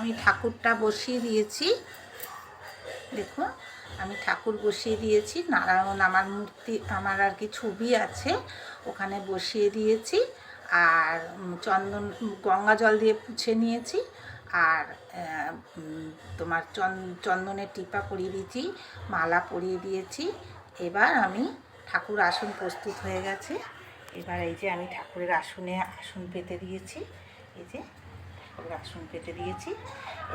আমি ঠাকুরটা বসিয়ে দিয়েছি। দেখুন, আমি ঠাকুর বসিয়ে দিয়েছি। নারায়ণ আমার মূর্তি, আমার আর কি ছবি আছে, ওখানে বসিয়ে দিয়েছি। আর চন্দন, গঙ্গা জল দিয়ে পুছে নিয়েছি। আর তোমার চন- চন্দনের টিপা পরিয়ে দিয়েছি, মালা পরিয়ে দিয়েছি। এবার আমি ঠাকুর আসন প্রস্তুত হয়ে গেছে। এবার এই যে আমি ঠাকুরের আসনে আসন পেতে দিয়েছি। এই যে আসন কেটে দিয়েছি।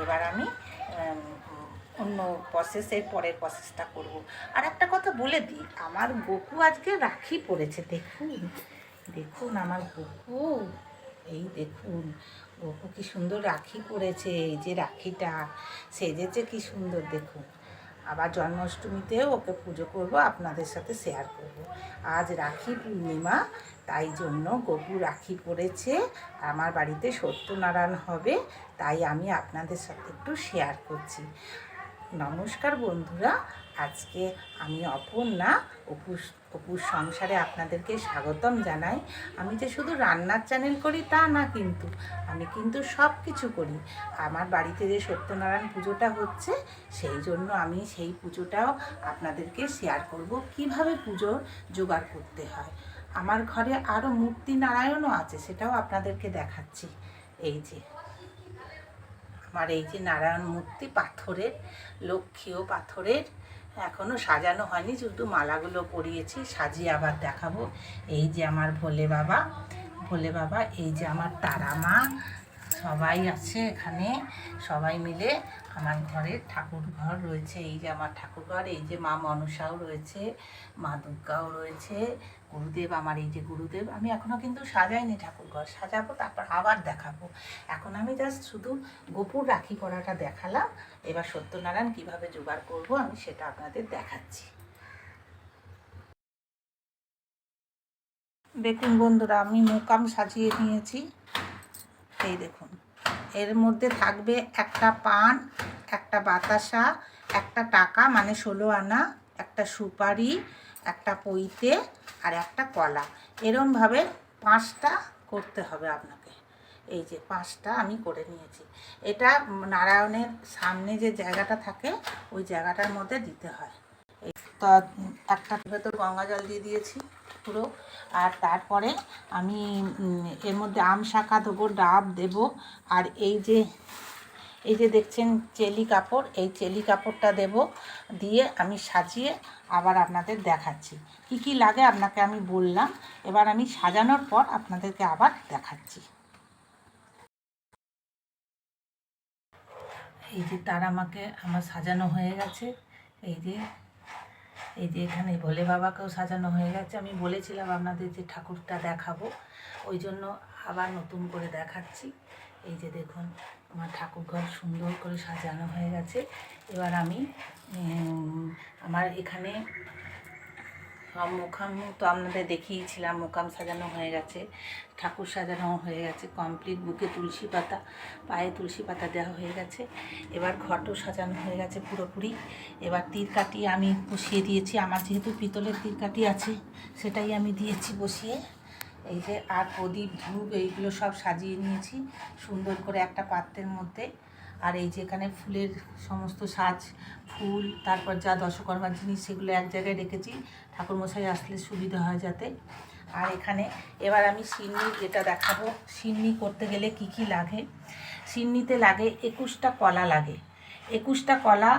এবার আমি অন্য প্রসেসের পরের প্রসেসটা করব। আর একটা কথা বলে দিই, আমার বকু আজকে রাখি পড়েছে, দেখুন। দেখুন আমার বকু এই দেখুন বকু কি সুন্দর রাখি পড়েছে, এই যে রাখিটা, সেজেছে কি সুন্দর, দেখুন। আবার জন্মাষ্টমীতেও ওকে পুজো করব, আপনাদের সাথে শেয়ার করব। আজ রাখি পূর্ণিমা, তাই জন্য গপু রাখি পড়েছে আমার বাড়িতে সত্যনারায়ণ হবে, তাই আমি আপনাদের সাথে একটু শেয়ার করছি। নমস্কার বন্ধুরা আজকে আমি অপর্ণা অপুর অপুর সংসারে আপনাদেরকে স্বাগতম জানাই। আমি যে শুধু রান্নার চ্যানেল করি তা না কিন্তু, আমি কিন্তু সব কিছু করি। আমার বাড়িতে যে সত্যনারায়ণ পুজোটা হচ্ছে, সেই জন্য আমি সেই পুজোটাও আপনাদেরকে শেয়ার করব। কীভাবে পুজো জোগাড় করতে হয়? আমার ঘরে আরও মূর্তি নারায়ণও আছে, সেটাও আপনাদেরকে দেখাচ্ছি। এই যে, আমার এই যে নারায়ণ মূর্তি পাথরের লক্ষ্মীও পাথরের এখনও সাজানো হয়নি শুধু মালাগুলো পরিয়েছি, সাজিয়ে আবার দেখাবো। এই যে আমার ভোলে বাবা ভোলে বাবা, এই যে আমার তারা মা সবাই আছে এখানে, সবাই মিলে আমার ঘরের ঠাকুর ঘর রয়েছে। এই যে আমার ঠাকুর ঘর এই যে মা মনসাও রয়েছে, মা দুর্গাও রয়েছে, গুরুদেব আমার এই যে গুরুদেব। আমি এখনও কিন্তু সাজাইনি ঠাকুর ঘর সাজাবো, তারপর আবার দেখাবো। এখন আমি জাস্ট শুধু গোপুর রাখি পরাটা দেখালাম। এবার সত্যনারায়ণ কীভাবে জোগাড় করব আমি সেটা আপনাদের দেখাচ্ছি। দেখুন বন্ধুরা, আমি মোকাম সাজিয়ে নিয়েছি এই দেখুন। এর মধ্যে থাকবে একটা পান, একটা বাতাসা, একটা টাকা মানে ষোলো আনা, একটা সুপারি, একটা পইতে আর একটা কলা। এরমভাবে পাঁচটা করতে হবে আপনাকে। এই যে পাঁচটা আমি করে নিয়েছি। এটা নারায়ণের সামনে যে জায়গাটা থাকে, ওই জায়গাটার মধ্যে দিতে হয়। একটা ভেতর গঙ্গা জল দিয়ে দিয়েছি। পুরো। আর তারপরে আমি এর মধ্যে আম শাখা দেবো, ডাব দেবো। আর এই যে এই যে দেখছেন চেলি কাপড়, এই চেলি কাপড়টা দেব দিয়ে আমি সাজিয়ে আবার আপনাদের দেখাচ্ছি। কি কি লাগে আপনাকে আমি বললাম, এবার আমি সাজানোর পর আপনাদেরকে আবার দেখাচ্ছি। এই যে তার আমাকে, আমার সাজানো হয়ে গেছে। এই যে এই যে এখানে ভোলে বাবাকেও সাজানো হয়ে গেছে। আমি বলেছিলাম আপনাদের যে ঠাকুরটা দেখাবো। ওই জন্য আবার নতুন করে দেখাচ্ছি। এই যে দেখুন, আমার ঠাকুর ঘর সুন্দর করে সাজানো হয়ে গেছে। এবার আমি আমার এখানে মুখাম তো আপনাদের দেখিয়েছিলাম, মুখাম সাজানো হয়ে গেছে, ঠাকুর সাজানো হয়ে গেছে কমপ্লিট বুকে তুলসী পাতা, পায়ে তুলসী পাতা দেওয়া হয়ে গেছে, এবার ঘটও সাজানো হয়ে গেছে পুরোপুরি, এবার তীরকাটি আমি বসিয়ে দিয়েছি, আমার যেহেতু পিতলের তীরকাটি আছে, সেটাই আমি দিয়েছি বসিয়ে, এই যে আর প্রদীপ, ধূপ, এইগুলো সব সাজিয়ে নিয়েছি, সুন্দর করে একটা পাত্রের মধ্যে, আর এই যে এখানে ফুলের সমস্ত সাজ, ফুল, তারপর যা দশকর্মার জিনিস, সেগুলো এক জায়গায় রেখেছি ঠাকুরমশাই আসলে সুবিধা হয় যাতে। আর এখানে এবার আমি সিন্নি যেটা দেখাবো, সিন্নি করতে গেলে কি কি লাগে? সিন্নিতে লাগে একুশটা কলা লাগে। একুশটা কলা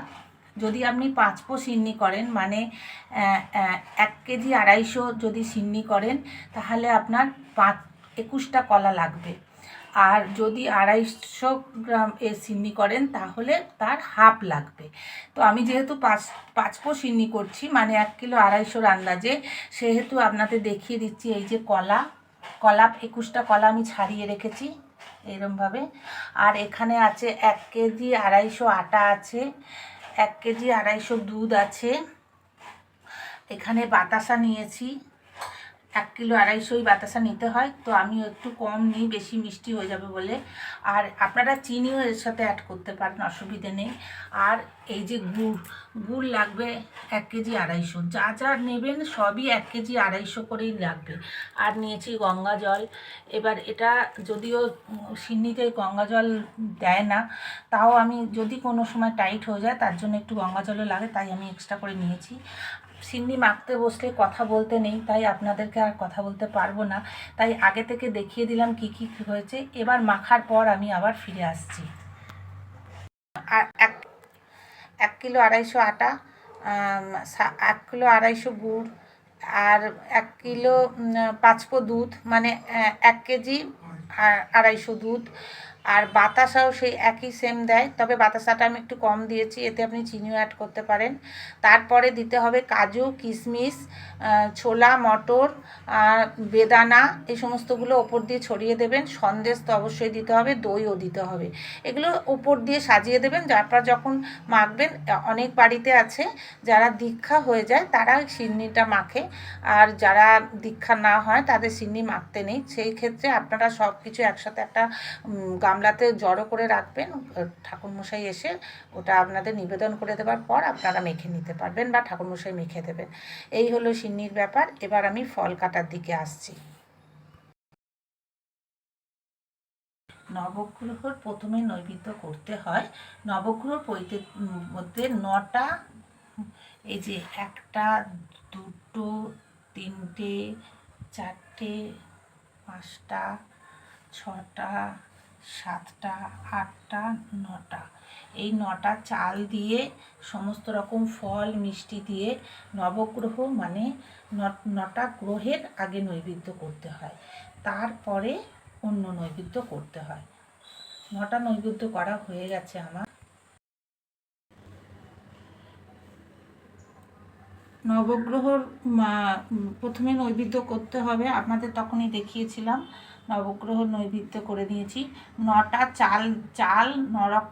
যদি আপনি পাঁচ পো সিন্নি করেন মানে এক কেজি আড়াইশো যদি সিন্নি করেন, তাহলে আপনার পাঁচ, একুশটা কলা লাগবে। আর যদি আড়াইশো গ্রাম এ সিন্নি করেন, তাহলে তার হাফ লাগবে। তো আমি যেহেতু পাঁচ পাঁচ পো সিন্নি করছি মানে এক কিলো আড়াইশোর আন্দাজে, সেহেতু আপনাদের দেখিয়ে দিচ্ছি এই যে কলা। কলা, একুশটা কলা আমি ছাড়িয়ে রেখেছি এরমভাবে। আর এখানে আছে এক কেজি আড়াইশো আটা আছে, এক কেজি আড়াইশো দুধ আছে। এখানে বাতাসা নিয়েছি। এক কিলো আড়াইশোই বাতাসা নিতে হয়, তো আমি একটু কম নিই, বেশি মিষ্টি হয়ে যাবে বলে। আর আপনারা চিনিও এর সাথে অ্যাড করতে পারেন, অসুবিধে নেই। আর এই যে গুড় গুড় লাগবে এক কেজি আড়াইশো। যা যা নেবেন সবই এক কেজি আড়াইশো করেই লাগবে। আর নিয়েছি গঙ্গা জল। এবার এটা যদিও সিন্নিতে গঙ্গা জল দেয় না, তাও আমি যদি কোনো সময় টাইট হয়ে যায়, তার জন্য একটু গঙ্গা জলও লাগে, তাই আমি এক্সট্রা করে নিয়েছি। সিন্নি মাখতে বসলে কথা বলতে নেই, তাই আপনাদেরকে আর কথা বলতে পারব না। তাই আগে থেকে দেখিয়ে দিলাম কি কি হয়েছে, এবার মাখার পর আমি আবার ফিরে আসছি। এক এক কিলো আড়াইশো আটা এক কিলো আড়াইশো গুড়, আর এক কিলো পাঁচপো দুধ মানে এক কেজি আড়াইশো দুধ আর বাতাসাও সেই একই সেম দেয়। তবে বাতাসাটা আমি একটু কম দিয়েছি এতে আপনি চিনিও অ্যাড করতে পারেন। তারপরে দিতে হবে কাজু কিশমিশ ছোলা মটর আর বেদানা এই সমস্তগুলো ওপর দিয়ে ছড়িয়ে দেবেন। সন্দেশ তো অবশ্যই দিতে হবে দইও দিতে হবে। এগুলো ওপর দিয়ে সাজিয়ে দেবেন তারপর যখন মাখবেন অনেক বাড়িতে আছে যারা দীক্ষা হয়ে যায় তারা সিন্নিটা মাখে। আর যারা দীক্ষা না হয় তাদের সিন্নি মাখতে নেই। সেই ক্ষেত্রে আপনারা সব কিছু একসাথে একটা উম, গামলাতে জড়ো করে রাখবেন ঠাকুরমশাই এসে ওটা আপনাদের নিবেদন করে দেওয়ার পর আপনারা মেখে নিতে পারবেন বা ঠাকুরমশাই মেখে দেবেন। এই হলো সিন্নির ব্যাপার, এবার আমি ফল কাটার দিকে আসছি। নবগ্রহর প্রথমে নৈবেদ্য করতে হয়। নবগ্রহ পৈতে মধ্যে নটা, এই যে একটা, দুটো, তিনটে, চারটে, পাঁচটা, ছটা সাতটা, আটটা, নটা। এই নটা চাল দিয়ে সমস্ত রকম ফল, মিষ্টি দিয়ে নবগ্রহ মানে নটা গ্রহের আগে নৈবেদ্য করতে হয়। তারপরে অন্য নৈবেদ্য করতে হয়। নটা নৈবেদ্য করা হয়ে গেছে আমার। নবগ্রহর প্রথমে নৈবেদ্য করতে হবে। আপনাদের তখনই দেখিয়েছিলাম। নবগ্রহ নৈবেদ্য করে দিয়েছি নটা চাল চাল নরক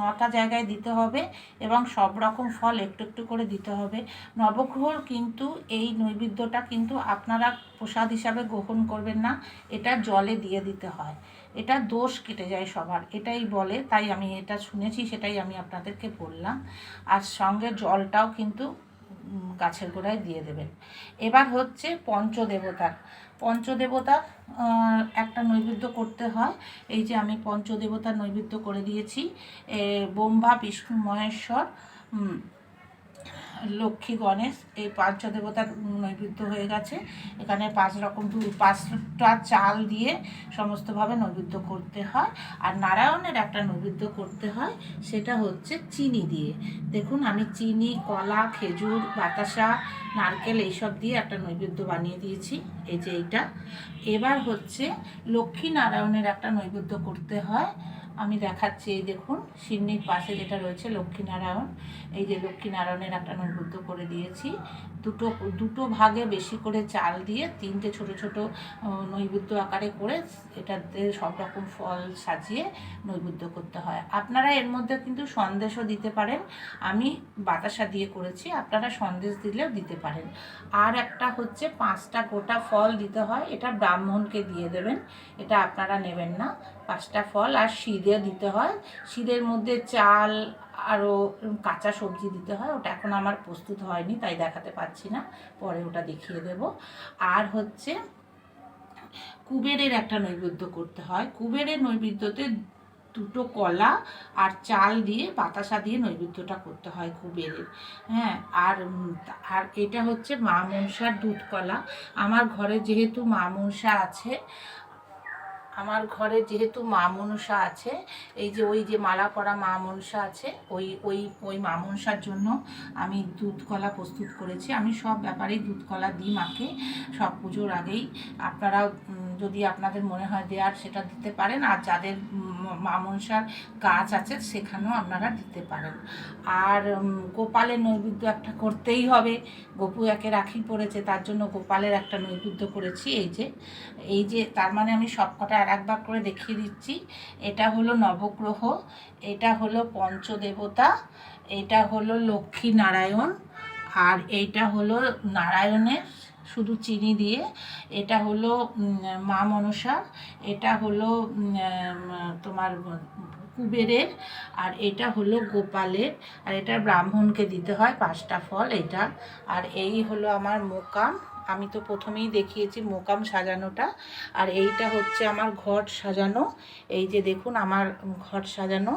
নটা জায়গায় দিতে হবে এবং সব রকম ফল একটু একটু করে দিতে হবে। নবগ্রহর কিন্তু এই নৈবেদ্যটা কিন্তু আপনারা প্রসাদ হিসাবে গ্রহণ করবেন না, এটা জলে দিয়ে দিতে হয়। এটা দোষ কেটে যায় সবার, এটাই বলে, তাই আমি এটা শুনেছি, সেটাই আমি আপনাদেরকে বললাম। আর সঙ্গে জলটাও কিন্তু গাছের গোড়ায় দিয়ে দেবেন। এবার হচ্ছে পঞ্চদেবতার। পঞ্চদেবতার আহ, একটা নৈবেদ্য করতে হয়। এই যে আমি পঞ্চদেবতার নৈবেদ্য করে দিয়েছি বোম্বা বিষ্ণু মহেশ্বর লক্ষ্মী গণেশ, এই পাঁচ দেবতার নৈবেদ্য হয়ে গেছে। এখানে পাঁচ রকম পাঁচটা চাল দিয়ে সমস্তভাবে নৈবেদ্য করতে হয়। আর নারায়ণের একটা নৈবেদ্য করতে হয়, সেটা হচ্ছে চিনি দিয়ে। দেখুন, আমি চিনি, কলা, খেজুর, বাতাসা, নারকেল, এইসব দিয়ে একটা নৈবেদ্য বানিয়ে দিয়েছি। এই যে এইটা। এবার হচ্ছে লক্ষ্মী নারায়ণের একটা নৈবেদ্য করতে হয়। আমি দেখাচ্ছি এই দেখুন সিন্নির পাশে যেটা রয়েছে লক্ষ্মীনারায়ণ। এই যে লক্ষ্মীনারায়ণের একটা নৈবেদ্য করে দিয়েছি। দুটো দুটো ভাগে বেশি করে চাল দিয়ে তিনটে ছোট ছোট আহ, নৈবেদ্য আকারে করে এটাতে সব রকম ফল সাজিয়ে নৈবেদ্য করতে হয়। আপনারা এর মধ্যে কিন্তু সন্দেশও দিতে পারেন। আমি বাতাসা দিয়ে করেছি আপনারা সন্দেশ দিলেও দিতে পারেন। আর একটা হচ্ছে পাঁচটা গোটা ফল দিতে হয় এটা ব্রাহ্মণকে দিয়ে দেবেন এটা আপনারা নেবেন না। পাঁচটা ফল আর শিরে দিতে হয় শিরের মধ্যে চাল আরও কাঁচা সবজি দিতে হয়, ওটা এখন আমার প্রস্তুত হয়নি, তাই দেখাতে পাচ্ছি না, পরে ওটা দেখিয়ে দেব। আর হচ্ছে কুবেরের একটা নৈবেদ্য করতে হয়, কুবেরের নৈবেদ্যতে দুটো কলা আর চাল দিয়ে বাতাসা দিয়ে নৈবেদ্যটা করতে হয় কুবেরের হ্যাঁ আর আর এটা হচ্ছে মা মনসার দুধ কলা আমার ঘরে যেহেতু মা মনসা আছে আমার ঘরে যেহেতু মা মনসা আছে, এই যে ওই যে মালা পরা মা মনসা আছে, ওই ওই ওই মা মনসার জন্য আমি দুধ কলা প্রস্তুত করেছি। আমি সব ব্যাপারেই দুধ কলা দিই মাকে, সব পুজোর আগেই। আপনারা যদি আপনাদের মনে হয় দেওয়ার সেটা দিতে পারেন, আর যাদের মা মনসার গাছ আছে সেখানেও আপনারা দিতে পারেন। আর গোপালের নৈবেদ্য একটা করতেই হবে। গোপু একে রাখি পড়েছে, তার জন্য গোপালের একটা নৈবেদ্য করেছি, এই যে এই যে, তার মানে আমি সব কটা আর একবার করে দেখিয়ে দিচ্ছি। এটা হলো নবগ্রহ, এটা হলো পঞ্চদেবতা, এটা হলো লক্ষ্মী নারায়ণ, আর এইটা হলো নারায়ণের শুধু চিনি দিয়ে। এটা হলো মা মনসা, এটা হলো তোমার কুবেরের, আর এটা হলো গোপালের, আর এটা ব্রাহ্মণকে দিতে হয় পাঁচটা ফল এটা আর এই হলো আমার মোকাম আমি তো প্রথমেই দেখিয়েছি মোকাম সাজানোটা। আর এইটা হচ্ছে আমার ঘট সাজানো। এই যে দেখুন আমার ঘট সাজানো।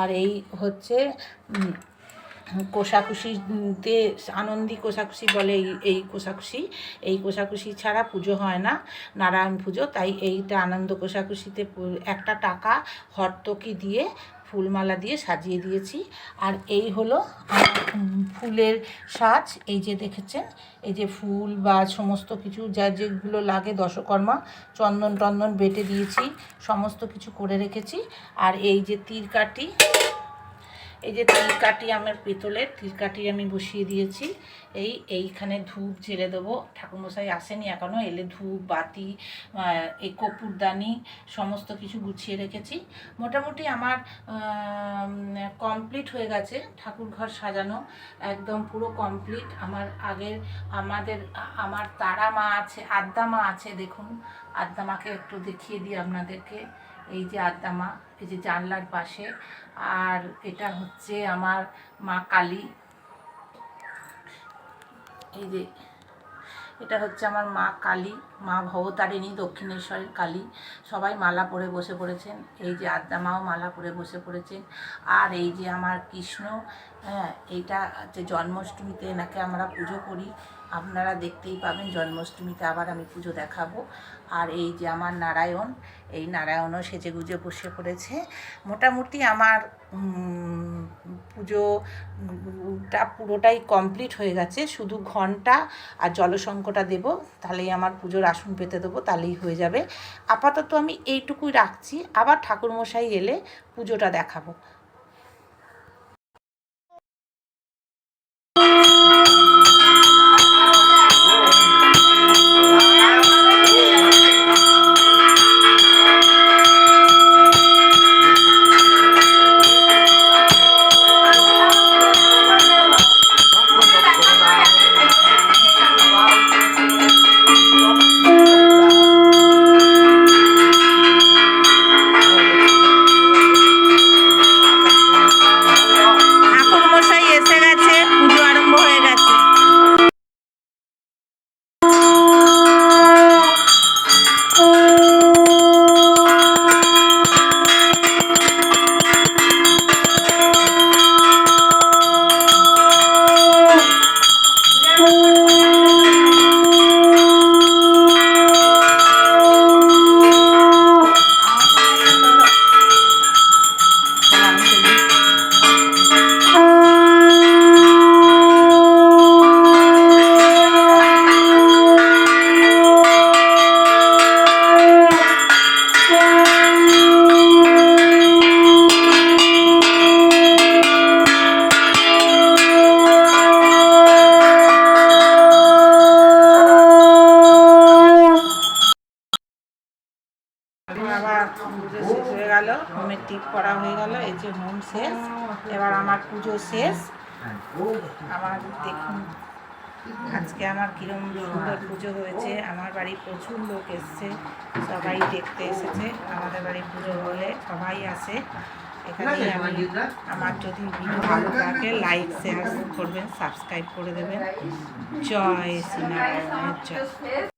আর এই হচ্ছে কোষাকুষিতে আনন্দী কোষাকুষি বলে এই এই কোষাকুষি। এই কোষাকুষি ছাড়া পুজো হয় না, নারায়ণ পুজো। তাই এইটা আনন্দ কোষাকুষিতে একটা টাকা হর্তকি দিয়ে ফুলমালা দিয়ে সাজিয়ে দিয়েছি। আর এই হলো ফুলের সাজ। এই যে দেখেছেন, এই যে ফুল বা সমস্ত কিছু যা যেগুলো লাগে, দশকর্মা, চন্দন টন্দন বেটে দিয়েছি, সমস্ত কিছু করে রেখেছি। আর এই যে তীর কাটি এই যে তিলকাটি আমার পিতলের তিলকাটি আমি বসিয়ে দিয়েছি। এই এইখানে ধূপ ঝেড়ে দেবো। ঠাকুরমশাই আসেনি এখনও এলে ধূপ, বাতি এই কপুরদানি সমস্ত কিছু গুছিয়ে রেখেছি। মোটামুটি আমার কমপ্লিট হয়ে গেছে। ঠাকুর ঘর সাজানো একদম পুরো কমপ্লিট আমার আগের, আমাদের, আমার তারা মা আছে আদ্যা মা আছে, দেখুন। আদ্যা মাকে একটু দেখিয়ে দিই আপনাদেরকে। এই যে আদ্দামা এই যে জানলার পাশে। আর এটা হচ্ছে আমার মা কালী। এই যে, এটা হচ্ছে আমার মা কালী, মা ভবতারিণী দক্ষিণেশ্বরের কালী। সবাই মালা পরে বসে পড়েছেন। এই যে আদ্যা মাও মালা পরে বসে পড়েছেন। আর এই যে আমার কৃষ্ণ হ্যাঁ এইটা হচ্ছে জন্মাষ্টমীতে এনাকে আমরা পুজো করি, আপনারা দেখতেই পাবেন জন্মাষ্টমীতে আবার আমি পুজো দেখাবো। আর এই যে আমার নারায়ণ, এই নারায়ণও সেজে গুজে বসে পড়েছে। মোটামুটি আমার পুজোটা পুরোটাই কমপ্লিট হয়ে গেছে। শুধু ঘণ্টা আর জলসংকটা দেব, তাহলেই আমার পুজোর আসন পেতে দেবো, তাহলেই হয়ে যাবে। আপাতত আমি এইটুকুই রাখছি। আবার ঠাকুরমশাই এলে পুজোটা দেখাবো। শেষ হয়ে গেল হোমের টিপ করা হয়ে গেল এই যে হোম শেষ। এবার আমার পুজো শেষ। আমার দেখুন আজকে আমার কিরম সুন্দর পুজো হয়েছে। আমার বাড়ি প্রচুর লোক এসছে সবাই দেখতে এসেছে। আমাদের বাড়ি পুজো হলে সবাই আসে। এখানে আমি আমার যদি ভিডিও ভালো থাকে লাইক শেয়ার করবেন সাবস্ক্রাইব করে দেবেন। জয় শ্রীনারায়ণের জয়।